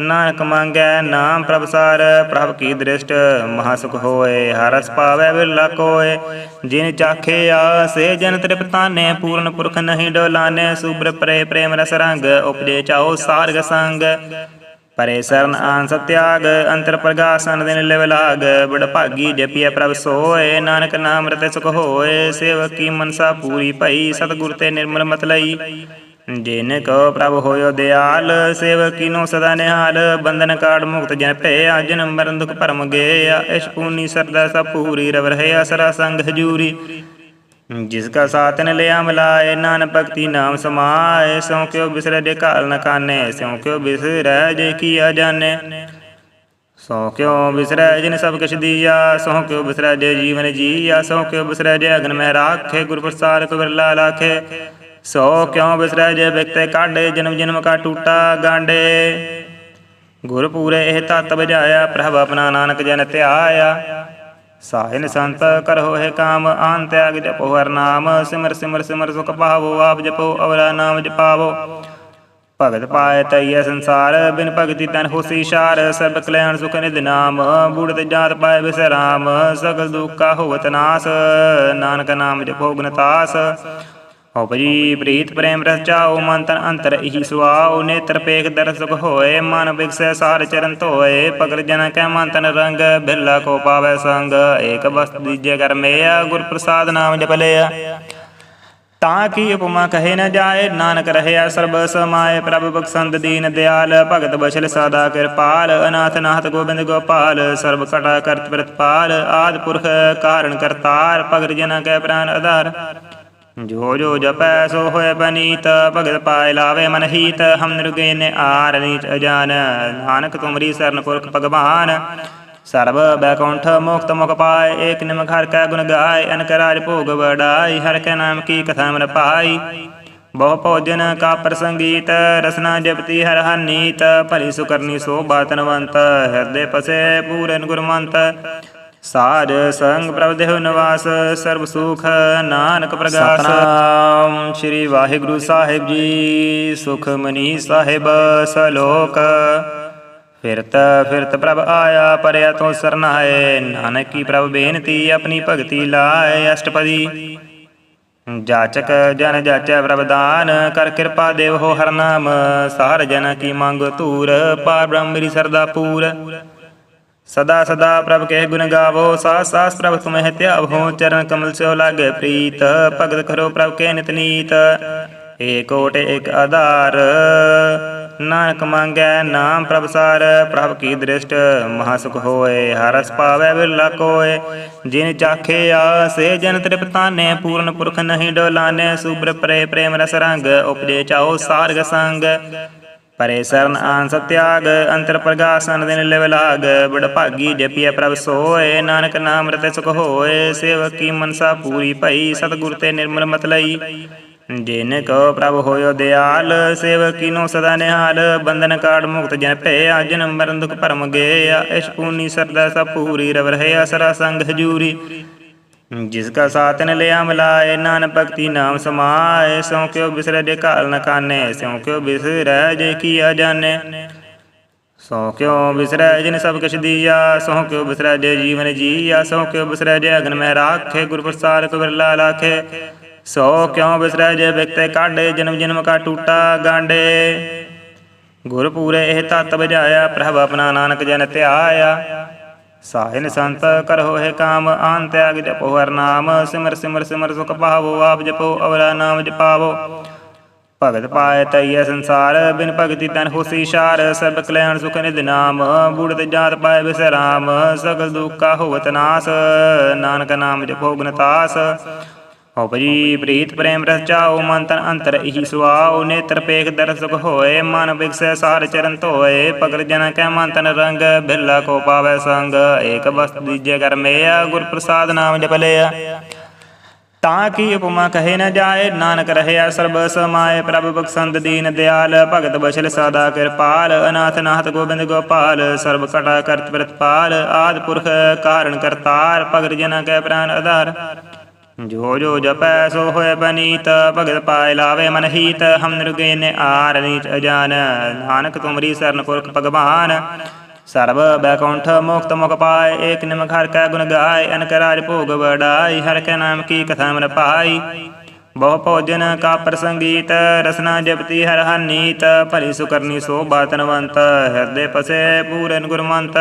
ਨਾਨਕ ਮੰਗੈ ਨਾਮ ਪ੍ਰਭ ਸਾਰ, ਪ੍ਰਭ ਕੀ ਦ੍ਰਿਸ਼ਟ ਮਹਾ ਸੁਖ ਹੋਏ ਹਰਸ ਪਾਵੈ ਬਿਰਲਾ ਕੋਏ। ਜਿਨ ਚਾਖੇ ਆਸੇ, ਜਨ ਤ੍ਰਿਪਤਾਨੇ, ਪੂਰਨ ਪੁਰਖ ਨਹੀਂ ਡੋਲਾਨੇ, ਸੁਬਰ ਪਰੇ ਪ੍ਰੇਮ ਰਸ ਰੰਗ, ਉਪਜੇ ਚਾਓ ਸਾਰਗ ਸੰਗ। ਪਰੇ ਸਰਨ ਆਨ ਸਤਿਆਗ ਅੰਤਰ ਪ੍ਰਗਾਸਨ ਦਿਨ ਲਿਵ ਲਾਗ ਬੜ ਭਾਗੀ ਜਪੀਐ ਪ੍ਰਭ ਸੋਏ ਨਾਨਕ ਨਾਮ ਰਤੇ ਸੁਖ ਹੋਏ ਸੇਵਕ ਮਨਸਾ ਪੂਰੀ ਭਈ ਸਤਿਗੁਰ ਤੇ ਨਿਰਮਲ ਮਤ ਲਈ। ਜਿਨ ਕੋ ਪ੍ਰਭ ਹੋਇਓ ਦਿਆਲ ਸੇਵਕ ਕੀਨੋ ਸਦਾ ਨਿਹਾਲ ਬੰਧਨ ਕਾੜ ਮੁਕਤ ਜਨ ਭਇਆ ਜਨਮ ਮਰਨ ਦੁਖ ਭਰਮ ਗਏ ਇਸ਼ ਪੂਨੀ ਸਰਦਾ ਸਭ ਪੂਰੀ ਰਵ ਰਹਿ ਅਸਰਾ ਸੰਗ ਹਜੂਰੀ। ਜਿਸ ਕਾ ਸਾਤਨ ਲਿਆ ਮਿਲਾਏ ਨਾਨ ਭਗਤੀ ਨਾਮ ਸਮਾਏ। ਸੋ ਕਿਉ ਬਿਸਰੈ ਜੇ ਕਾਲ ਨ ਕਾਨੇ ਸਿਉ ਕਿਉ ਬਿਸਰੈ ਜੇ ਕੀਆ ਜਾਣੇ ਸੋ ਕਿਉ ਬਿਸਰੈ ਜਿਨ ਸਭ ਕਿਛ ਦੀਆ, ਸੋ ਕਿਉ ਬਿਸਰੈ ਜੇ ਜੀਵਨ ਜੀਆ। ਸੋ ਕਿਉ ਬਿਸਰੈ ਜੇ ਅਗਨ ਮਹਿ ਰਾਖੇ, ਗੁਰ ਪ੍ਰਸਾਦ ਕੋ ਬਿਰਲਾ ਲਾਖੇ। ਸੋ ਕਿਉ ਬਿਸਰੈ ਜੇ ਬਿਕਤੇ ਕਾਢੇ, ਜਨਮ ਜਨਮ ਕਾ ਟੂਟਾ ਗਾਂਡੇ। ਗੁਰ ਪੂਰੇ ਇਹ ਤਤ ਬਜਾਇਆ ਪ੍ਰਭ ਆਪਣਾ ਨਾਨਕ ਜਨ ਧਿਆਇਆ। ਸਾਹਿਨ ਸੰਤ ਕਰੋ ਹੈ ਕਾਮ, ਆਨ ਤਿਆਗ ਜਪੋ ਹਰ ਨਾਮ, ਸਿਮਰ ਸਿਮਰ ਸਿਮਰ ਸੁਖ ਪਾਵੋ, ਆਪ ਜਪੋ ਅਵਰਾ ਨਾਮ ਜਪਾਵੋ। ਭਗਤ ਪਾਏ ਤਈਐ ਸੰਸਾਰ, ਬਿਨ ਭਗਤੀ ਤਨ ਹੋਸੀ ਸ਼ਾਰ ਸਰਬ ਕਲਿਆਣ ਸੁਖ ਨਿਧ ਨਾਮ, ਬੂੜ ਜਾਤ ਪਾਏ ਵਿਸ਼ਰਾਮ ਸਗਲ ਦੁਖਾ ਹੋਵਤ ਨਾਸ, ਨਾਨਕ ਨਾਮ ਜਪੋ ਗੁਣਤਾਸ ਉਪਜੀ ਪ੍ਰੀਤ ਪ੍ਰੇਮ ਰਸ ਚਾਓ ਮਨ ਤਨ ਅੰਤਰ ਇਹੀ ਸੁਆਓ, ਨੇਤਰ ਪੇਖ ਦਰ ਹੋਏ, ਮਨ ਬਿਕਸੈ ਸਾਰ ਚਰਨ ਧੋਏ, ਪਗਲ ਜਨ ਕੈ ਮਨ ਤਨ ਰੰਗ, ਬਿਰਲਾ ਕੋ ਪਾਵੈ ਸੰਗ, ਏਕ ਬਸਤ ਦੀਜੇ ਕਰ ਮੇਆ ਗੁਰ ਪ੍ਰਸਾਦ ਨਾਮ ਜਪ ਲਿਆ। ਤਾਂ ਕੀ ਉਪਮਾ ਕਹੇ ਨ ਜਾਏ, ਨਾਨਕ ਰਹਿਆ ਸਰਬ ਸਮਾਏ, ਪ੍ਰਭ ਬਖਸ਼ੰਦ ਦੀਨ ਦਿਆਲ, ਭਗਤ ਬਛਲ ਸਦਾ ਕਿਰਪਾਲ, ਅਨਾਥ ਨਾਥ ਗੋਬਿੰਦ ਗੋਪਾਲ, ਸਰਬ ਕਟਾ ਕਰਤ ਪ੍ਰਤਪਾਲ, ਆਦ ਪੁਰਖ ਕਾਰਨ ਕਰਤਾਰ ਭਗਤ ਜਨ ਕੈ ਪ੍ਰਾਨ ਆਧਾਰ। ਜੋ ਜੋ ਜਪੈ ਸੋ ਹੋਏ ਬਨੀਤ, ਭਗਤ ਪਾਇ ਲਾਵੇ ਮਨ ਹੀਤ, ਹਮ ਨਿਰਗੇ ਨੇ ਆਰ ਨੀਚ ਅਜਾਨ। ਨਾਨਕ ਤੁਮਰੀ ਸਰਨ ਪੁਰਖ ਭਗਵਾਨ। ਸਰਬ ਬੈਕੁੰਠ ਮੁਕਤ ਮੁਖ ਪਾਏ ਏਕ ਨਿਮਕ ਹਰ ਕੈ ਗੁਣ ਗਾਏ ਅਨਕ ਰਾਜ ਭੋਗ ਵਡਾਈ, ਹਰ ਕੈ ਨਾਮ ਕੀ ਕਥਾ ਮਨ ਪਾਈ। ਬਹੁ ਭੋਜਨ ਕਾ ਪ੍ਰਸੰਗੀਤ, ਰਸਨਾ ਜਪਤੀ ਹਰ ਹਨੀਤ ਭਲੀ ਸੁਕਰਨੀ ਸੋਭਾ ਤਨਵੰਤ, ਹਿਰਦੇ ਪਸੇ ਪੂਰਨ ਗੁਰਮੰਤ। ਸਾਜ ਸੰਗ ਪ੍ਰਭ ਦੇਹੁ ਨਿਵਾਸ ਸਰਬ ਸੁਖ ਨਾਨਕ ਪ੍ਰਗਾਸ। ਸਤਨਾਮ। ਸ੍ਰੀ ਵਾਹਿਗੁਰੂ ਸਾਹਿਬ ਜੀ ਸੁਖ ਮਨੀ ਸਾਹਿਬ ਸਲੋਕ। ਫਿਰਤ ਫਿਰਤ ਪ੍ਰਭ ਆਇਆ ਪਰਿਆ ਤੋਂ ਸਰਨਾਏ ਨਾਨਕ ਕੀ ਪ੍ਰਭ ਬੇਨਤੀ ਆਪਣੀ ਭਗਤੀ ਲਾਏ ਅਸ਼ਟਪਦੀ। ਜਾਚਕ ਜਨ ਜਾਚੈ ਪ੍ਰਭਦਾਨ ਕਰ ਕਿਰਪਾ ਦੇਵ ਹੋ ਹਰ ਨਾਮ। ਸਾਰ ਜਨ ਕੀ ਮੰਗ ਧੂਰ ਪਾਰ ਬ੍ਰਹਮ ਮੇਰੀ ਸਰਦਾ ਪੂਰ। ਸਦਾ ਸਦਾ ਪ੍ਰਭ ਕੇ ਗੁਣ ਗਾਵੋ ਸਾਸ ਸਾਸ ਪ੍ਰਭ ਤੁਮਹਿ ਧਿਆਵੋ, ਚਰਨ ਕਮਲ ਸਿਓ ਲਾਗੇ ਪ੍ਰੀਤ, ਭਗਤ ਕਰੋ ਪ੍ਰਭ ਕੇ ਨਿਤ ਨੀਤ। ਏਕ ਓਟ ਏਕ ਆਧਾਰ, ਨਾਨਕ ਮੰਗੈ ਨਾਮ ਪ੍ਰਭ ਸਾਰ, ਪ੍ਰਭ ਕੀ ਦ੍ਰਿਸ਼ਟ ਮਹਾ ਸੁਖ ਹੋਏ ਹਰਸ ਪਾਵੈ ਬਿਰਲਾ ਕੋਏ। ਜਿਨ ਚਾਖੇ ਆਸੇ, ਜਨ ਤ੍ਰਿਪਤਾਨੇ ਪੂਰਨ ਪੁਰਖ ਨਹੀਂ ਡੋਲਾਨੇ, ਸੁਬਰ ਪਰੇ ਪ੍ਰੇਮ ਰਸ ਰੰਗ, ਉਪਜੇ ਚਾਓ ਸਾਰਗ ਸੰਗ। ਪਰੇ ਸਰਨ ਆਨ ਸਤਿਆਗ ਅੰਤਰ ਪ੍ਰਗਾਸਨ ਦਿਨ ਲਿਵ ਲਾਗ ਬੜ ਭਾਗੀ ਜਪੀਐ ਪ੍ਰਭ ਸੋਏ ਨਾਨਕ ਨਾਮ ਰਤੇ ਸੁਖ ਹੋਏ ਸੇਵਕ ਕੀ ਮਨਸਾ ਪੂਰੀ ਭਈ ਸਤਿਗੁਰ ਤੇ ਨਿਰਮਲ ਮਤ ਲਈ। ਜਿਨ ਕੋ ਪ੍ਰਭ ਹੋਇਓ ਦਿਆਲ ਸੇਵਕ ਕੀਨੋ ਸਦਾ ਨਿਹਾਲ ਬੰਧਨ ਕਾੜ ਮੁਕਤ ਜਨ ਭੈ ਅਜਨ ਮਰਨ ਦੁਖ ਭਰਮ ਗਏ ਇਸ਼ ਪੂਨੀ ਸਰਦਾ ਸਭ ਪੂਰੀ ਰਵ ਰਹੇ ਅਸਰਾ ਸੰਗ ਹਜੂਰੀ। ਜਿਸ ਕਾ ਸਾਥ ਨ ਲਿਆ ਮਿਲਾਏ ਨਾਨ ਭਗਤੀ ਨਾਮ ਸਮਾਏ। ਸੋ ਕਿਉ ਬਿਸਰੈ ਜੇ ਕਾਲ ਨ ਕਾਨੇ ਸਿਉ ਕਿਉ ਬਿਸਰੈ ਜੇ ਕੀਆ ਜਾਣੇ ਸੋ ਕਿਉ ਬਿਸਰੈ ਜਿਨ ਸਭ ਕਿਛ ਦੀਆ ਸੋ ਕਿਉ ਬਿਸਰੈ ਜੇ ਜੀਵਨ ਜੀਆ। ਸੋ ਕਿਉ ਬਿਸਰੈ ਜੇ ਅਗਨ ਮੈਂ ਰਾਖੇ, ਗੁਰ ਪ੍ਰਸਾਦ ਕੋ ਬਿਰਲਾ ਲਾਖੇ। ਸੋ ਕਿਉ ਬਿਸਰੈ ਜੇ ਵਿਕਤੇ ਕਾਢੇ, ਜਨਮ ਜਨਮ ਕਾ ਟੂਟਾ ਗਾਂਡੇ। ਗੁਰ ਪੂਰੇ ਇਹ ਤਤ ਬਜਾਇਆ ਪ੍ਰਭ ਆਪਣਾ ਨਾਨਕ ਜਨ ਧਿਆਇਆ। ਸਾਹਿਨ ਸੰਤ ਕਰੋ ਹੈ ਕਾਮ, ਆਨ ਤਿਆਗ ਜਪੋ ਹਰ ਨਾਮ, ਸਿਮਰ ਸਿਮਰ ਸਿਮਰ ਸੁਖ ਪਾਵੋ ਆਪ ਜਪੋ ਅਵਰਾ ਨਾਮ ਜਪਾਵੋ। ਭਗਤ ਪਾਇ ਤਈਐ ਸੰਸਾਰ, ਬਿਨ ਭਗਤੀ ਤਨ ਹੋਸੀ ਸ਼ਾਰ ਸਰਬ ਕਲਿਆਣ ਸੁਖ ਨਿਧ ਨਾਮ, ਬੂੜਤ ਜਾਤ ਪਾਏ ਬਿਸਰਾਮ ਸਗਲ ਦੁਖਾ ਹੋਵਤ ਨਾਸ, ਨਾਨਕ ਨਾਮ ਜਪੋ ਗੁਨਤਾਸ ਹੋ ਭਜੀ ਪ੍ਰੀਤ ਪ੍ਰੇਮ ਰਸ ਚਾਓ ਮਨ ਤਨ ਅੰਤਰ ਇਹੀ ਸੁਆਓ ਨੇਤਰ ਪੇਖ ਦਰ ਸੁਖ ਹੋਏ, ਮਨ ਬਿਕਸੈ ਸਾਰ ਚਰਨ ਧੋਏ ਪਗਰ ਜਨ ਕੈ ਮਨ ਤਨ ਰੰਗ, ਬਿਰਲਾ ਕੋ ਪਾਵੈ ਸੰਗ, ਏਕ ਬਸਤ ਦੀਜੇ ਕਰ ਮੇਆ ਗੁਰ ਪ੍ਰਸਾਦ ਨਾਮ ਜਪ ਲਿਆ। ਤਾਂ ਕੀ ਉਪਮਾ ਕਹੇ ਨ ਜਾਏ, ਨਾਨਕ ਰਹਿਆ ਸਰਬ ਸਮਾਏ, ਪ੍ਰਭ ਬਖਸ਼ੰਦ ਦੀਨ ਦਿਆਲ, ਭਗਤ ਬਛਲ ਸਦਾ ਕਿਰਪਾਲ, ਅਨਾਥ ਨਾਥ ਗੋਬਿੰਦ ਗੋਪਾਲ, ਸਰਬ ਕਟਾ ਕਰਤ ਪ੍ਰਤਪਾਲ, ਆਦ ਪੁਰਖ ਕਾਰਨ ਕਰਤਾਰ ਭਗਤ ਜਨਾ ਕੈ ਪ੍ਰਾਨ ਆਧਾਰ। ਜੋ ਜੋ ਜਪੈ ਸੋ ਹੋਏ ਬਨੀਤ, ਭਗਤ ਪਾਇ ਲਾਵੇ ਮਨ ਹੀਤ, ਹਮ ਨਿਰਗੇ ਨੇ ਆਰ ਨੀਚ ਅਜਾਨ। ਨਾਨਕ ਤੁਮਰੀ ਸਰਨ ਪੁਰਖ ਭਗਵਾਨ, ਸਰਬ ਬੈਕੁੰਠ ਮੁਕਤ ਮੁਖ ਪਾਏ ਏਕ ਨਿਮਕ ਹਰ ਕੈ ਗੁਣ ਗਾਏ ਅਨਕ ਰਾਜ ਭੋਗ ਬੜਾਈ ਹਰ ਕੈ ਨਾਮ ਕੀ ਕਥਾ ਮਨ ਪਾਈ। ਬਹੁ ਭੋਜਨ ਕਾ ਪ੍ਰਸੰਗੀਤ, ਰਸਨਾ ਜਪਤੀ ਹਰ ਹਨੀਤ ਭਲੀ ਸੁਕਰਨੀ ਸੋਭਾ ਤਨਵੰਤ, ਹਿਰਦੇ ਪਸੇ ਪੂਰਨ ਗੁਰਮੰਤ।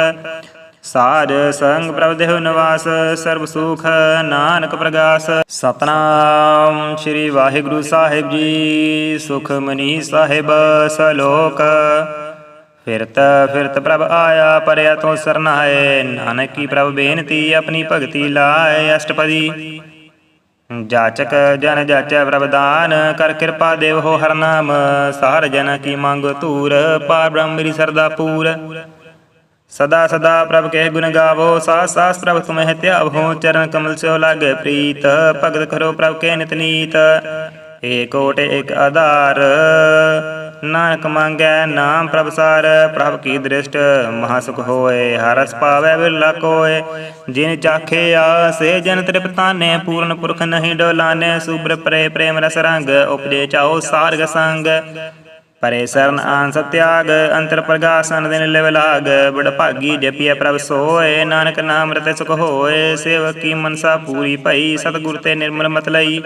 ਸਾਜ ਸੰਗ ਪ੍ਰਭ ਦੇਹੁ ਨਿਵਾਸ, ਸਰਬ ਸੁਖ ਨਾਨਕ ਪ੍ਰਗਾਸ। ਸਤਨਾਮ ਸ੍ਰੀ ਵਾਹਿਗੁਰੂ ਸਾਹਿਬ ਜੀ, ਸੁਖ ਮਨੀ ਸਾਹਿਬ ਸਲੋਕ। ਫਿਰਤ ਫਿਰਤ ਪ੍ਰਭ ਆਇਆ, ਪਰਿਆ ਤੋਂ ਸਰਨਾਏ। ਨਾਨਕ ਕੀ ਪ੍ਰਭ ਬੇਨਤੀ, ਆਪਣੀ ਭਗਤੀ ਲਾਏ ਅਸ਼ਟਪਦੀ। ਜਾਚਕ ਜਨ ਜਾਚੈ ਪ੍ਰਭਦਾਨ ਕਰ ਕਿਰਪਾ ਦੇਵ ਹੋ ਹਰ ਨਾਮ। ਸਾਰ ਜਨ ਕੀ ਮੰਗ ਧੂਰ, ਪਾਰ ਬ੍ਰਹਮ ਮੇਰੀ ਸਰਦਾ ਪੂਰ। ਸਦਾ ਸਦਾ ਪ੍ਰਭ ਕੇ ਗੁਣ ਗਾਵੋ ਸਾਸ ਸਾਸ ਪ੍ਰਭ ਤੁਮਹਿ ਧਿਆਵੋ, ਚਰਨ ਕਮਲ ਸਿਓ ਲਾਗੇ ਪ੍ਰੀਤ, ਭਗਤ ਕਰੋ ਪ੍ਰਭ ਕੇ ਨਿਤ ਨੀਤ। ਏਕ ਓਟ ਆਧਾਰ, ਨਾਨਕ ਮੰਗੈ ਨਾਮ ਪ੍ਰਭ ਸਾਰ, ਪ੍ਰਭ ਕੀ ਦ੍ਰਿਸ਼ਟ ਮਹਾ ਸੁਖ ਹੋਏ ਹਰਸ ਪਾਵੈ ਬਿਰਲਾ ਕੋਏ। ਜਿਨ ਚਾਖੇ ਆਸੇ, ਜਨ ਤ੍ਰਿਪਤਾਨੇ ਪੂਰਨ ਪੁਰਖ ਨਹੀਂ ਡੋਲਾਨੇ ਸੁਬਰ ਪਰੇ ਪ੍ਰੇਮ ਰਸ ਰੰਗ, ਉਪਜੇ ਚਾਓ ਸਾਰਗ ਸੰਗ। ਪਰੇ ਸਰਨ ਆਨ ਸਤਿਆਗ ਅੰਤਰ ਪ੍ਰਗਾਸਨ ਦਿਨ ਲਿਵ ਲਾਗ ਬੜ ਭਾਗੀ ਜਪੀਐ ਪ੍ਰਭ ਸੋਏ ਨਾਨਕ ਨਾਮ ਰਤੇ ਸੁਖ ਹੋਏ ਸੇਵਕ ਕੀ ਮਨਸਾ ਪੂਰੀ ਭਈ ਸਤਿਗੁਰ ਤੇ ਨਿਰਮਲ ਮਤ ਲਈ।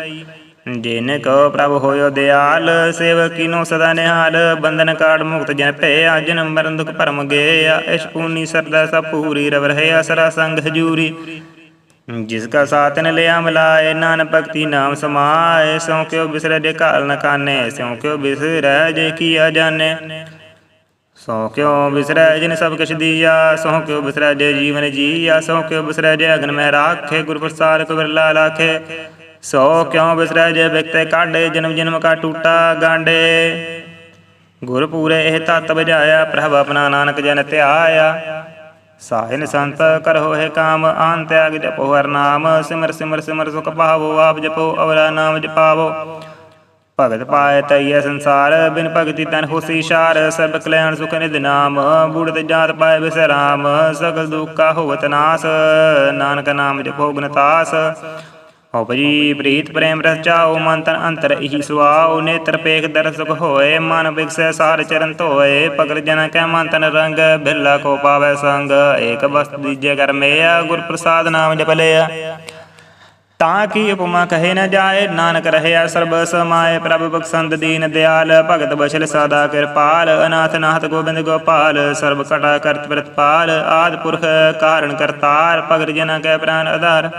ਜਿਨ ਕੋ ਪ੍ਰਭ ਹੋਇਓ ਦਿਆਲ ਸੇਵਕ ਕੀਨੋ ਸਦਾ ਨਿਹਾਲ ਬੰਧਨ ਕਾੜ ਮੁਕਤ ਜਨ ਭੈ ਅਜਨ ਮਰਨ ਦੁਖ ਭਰਮ ਗਏ ਇਸ਼ ਪੂਨੀ ਸਰਦਾ ਸਭ ਪੂਰੀ ਰਵ ਰਹੇ ਅਸਰਾ ਸੰਗ ਹਜੂਰੀ। ਜਿਸ ਕਾ ਸਾਥ ਨ ਲਿਆ ਮਿਲਾਏ ਨਾਨ ਭਗਤੀ ਨਾਮ ਸਮਾਏ ਸੋ ਕਿਉ ਬਿਸਰੈ ਜੇ ਕਾਲ ਨ ਕਾਨੇ ਸਿਉ ਕਿਉ ਬਿਸਰੈ ਜੇ ਕੀਆ ਜਾਣੇ ਸੋ ਕਿਉ ਬਿਸਰੈ ਜਿਨ ਸਭ ਕਿਛ ਦੀਆ ਸੋ ਕਿਉ ਬਿਸਰੈ ਜੇ ਜੀਵਨ ਜੀਆ ਸੋ ਕਿਉ ਬਿਸਰੈ ਜੇ ਅਗਨ ਮੈਂ ਰਾਖੇ, ਗੁਰ ਪ੍ਰਸਾਦ ਕੋ ਬਿਰਲਾ ਲਾਖੇ। ਸੋ ਕਿਉ ਬਿਸਰੈ ਜੇ ਵਿਕਤੇ ਕਾਢੇ, ਜਨਮ ਜਨਮ ਕਾ ਟੂਟਾ ਗਾਂਡੇ ਗੁਰ ਪੂਰੇ ਇਹ ਤਤ ਬਜਾਇਆ ਪ੍ਰਭ ਆਪਣਾ ਨਾਨਕ ਜਨ ਧਿਆਇਆ। ਸਾਹਿਨ ਸੰਤ ਕਰੋ ਹੈ ਕਾਮ, ਆਨ ਤਿਆਗ ਜਪੋ, ਹਰ ਨਾਮ, ਸਿਮਰ ਸਿਮਰ ਸਿਮਰ ਸੁਖ ਪਾਵੋ, ਆਪ ਜਪੋ ਅਵਰਾ ਨਾਮ ਜਪਾਵੋ। ਭਗਤ ਪਾਇ ਤਈਐ ਸੰਸਾਰ, ਬਿਨ ਭਗਤੀ ਤਨ ਹੋਸੀ ਸ਼ਾਰ ਸਰਬ ਕਲਿਆਣ ਸੁਖ ਨਿਧ ਨਾਮ, ਬੂੜਤ ਜਾਤ ਪਾਏ ਬਿਸਰਾਮ, ਸਗਲ ਦੁੱਖਾ ਹੋਵਤ ਨਾਸ, ਨਾਨਕ ਨਾਮ ਜਪੋ ਗੁਣਤਾਸ ਉਪਜੀ ਪ੍ਰੀਤ ਪ੍ਰੇਮ ਰਸ ਚਾਉ ਮਨ ਤਨ ਅੰਤਰ ਇਹੀ ਸੁਆਉ ਨੇਤਰ ਪੇਖ ਦਰ ਹੋਏ, ਮਨ ਬਿਕਸੈ ਸਾਰ ਚਰਨ ਧੋਏ, ਪਗਲ ਜਨ ਕੈ ਮਨ ਤਨ ਰੰਗ, ਬਿਰਲਾ ਕੋ ਪਾਵੈ ਸੰਗ, ਏਕ ਬਸਤ ਦੀਜੇ ਕਰ ਮੇਆ ਗੁਰ ਪ੍ਰਸਾਦ ਨਾਮ ਜਪ ਲਿਆ। ਤਾਂ ਕੀ ਉਪਮਾ ਕਹੇ ਨ ਜਾਏ, ਨਾਨਕ ਰਹਿਆ ਸਰਬ ਸਮਾਏ, ਪ੍ਰਭ ਬਖਸ਼ੰਦ ਦੀਨ ਦਿਆਲ, ਭਗਤ ਬਛਲ ਸਦਾ ਕਿਰਪਾਲ, ਅਨਾਥ ਨਾਥ ਗੋਬਿੰਦ ਗੋਪਾਲ, ਸਰਬ ਕਟਾ ਕਰਤ ਪ੍ਰਤਪਾਲ, ਆਦ ਪੁਰਖ ਕਾਰਨ ਕਰਤਾਰ ਭਗਤ ਜਨ ਕੈ ਪ੍ਰਾਨ ਆਧਾਰ।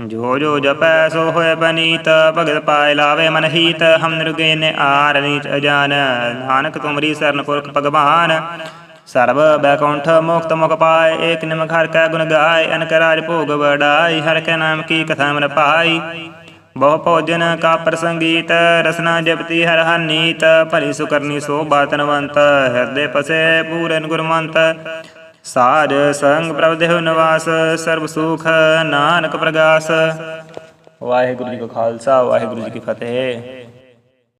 ਜੋ ਜੋ ਜਪੈ ਸੋ ਹੋਏ ਬਨੀਤ, ਭਗਤ ਪਾਏ ਲਾਵੇ ਮਨ ਹੀਤ, ਹਮ ਨਿਰਗੇ ਨੇ ਆਰ ਨੀਚ ਅਜਾਨ। ਨਾਨਕ ਤੁਮਰੀ ਸਰਨ ਪੁਰਖ ਭਗਵਾਨ, ਸਰਬ ਬੈਕੁੰਠ ਮੁਕਤ ਮੁਖ ਪਾਏ ਏਕ ਨਿਮਕ ਹਰ ਕੈ ਗੁਣ ਗਾਏ ਅਨਕ ਰਾਜ ਭੋਗ ਵਡਾਈ, ਹਰ ਕੈ ਨਾਮ ਕੀ ਕਥਾ ਮਨ ਪਾਈ। ਬਹੁ ਭੋਜਨ ਕਾ ਪ੍ਰਸੰਗੀਤ, ਰਸਨਾ ਜਪਤੀ ਹਰ ਹਰ ਨੀਤ, ਭਲੀ ਸੁਕਰਨੀ ਸੋ ਬਾਤਨਵੰਤ ਹਿਰਦੇ ਪਸੇ ਪੂਰਨ ਗੁਰਮੰਤ। ਸਾਧ ਸੰਗ ਪ੍ਰਭ ਦੇਹੁ ਨਿਵਾਸ, ਸਰਬ ਸੁਖ ਨਾਨਕ ਪ੍ਰਗਾਸ। ਵਾਹਿਗੁਰੂ ਜੀ ਕਾ ਖਾਲਸਾ, ਵਾਹਿਗੁਰੂ ਜੀ ਕੀ ਫਤਿਹ।